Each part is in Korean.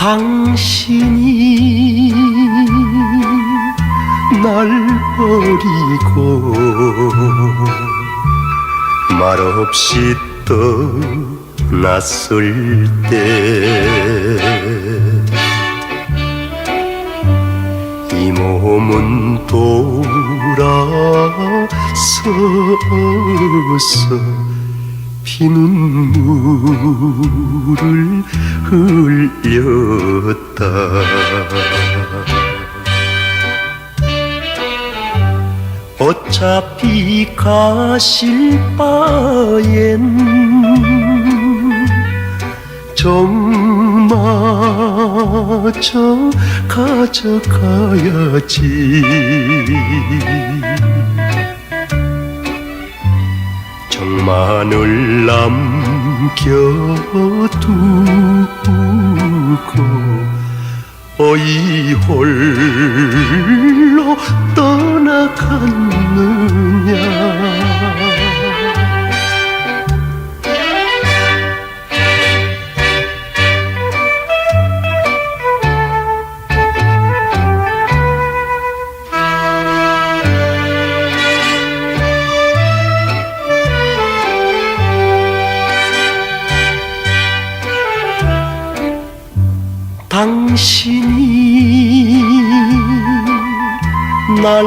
당신이 날 버리고 말없이 떠났을 때 이 몸은 돌아서서 피눈물을 흘렸다. 어차피 가실 바엔 정마저 가져가야지. 정만을 남 겨두고 어이 홀로 떠나갔느 당신이 날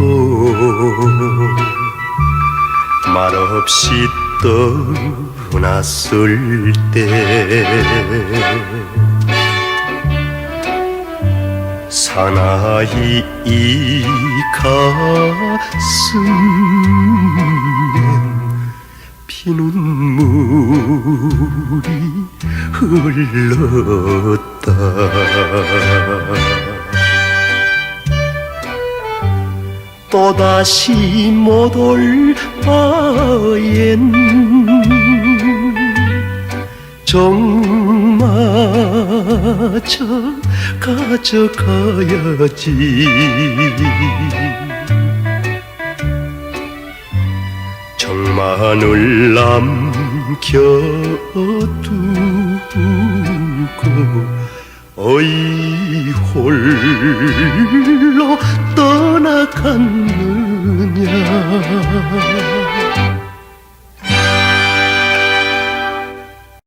버리고 말없이 떠났을 때 사나이 이 가슴엔 피눈물이 흘렀다. 또다시 못 올 바엔 정마저 가져가야지. 정만을 남겨 두고 어이 홀로 떠나갔느냐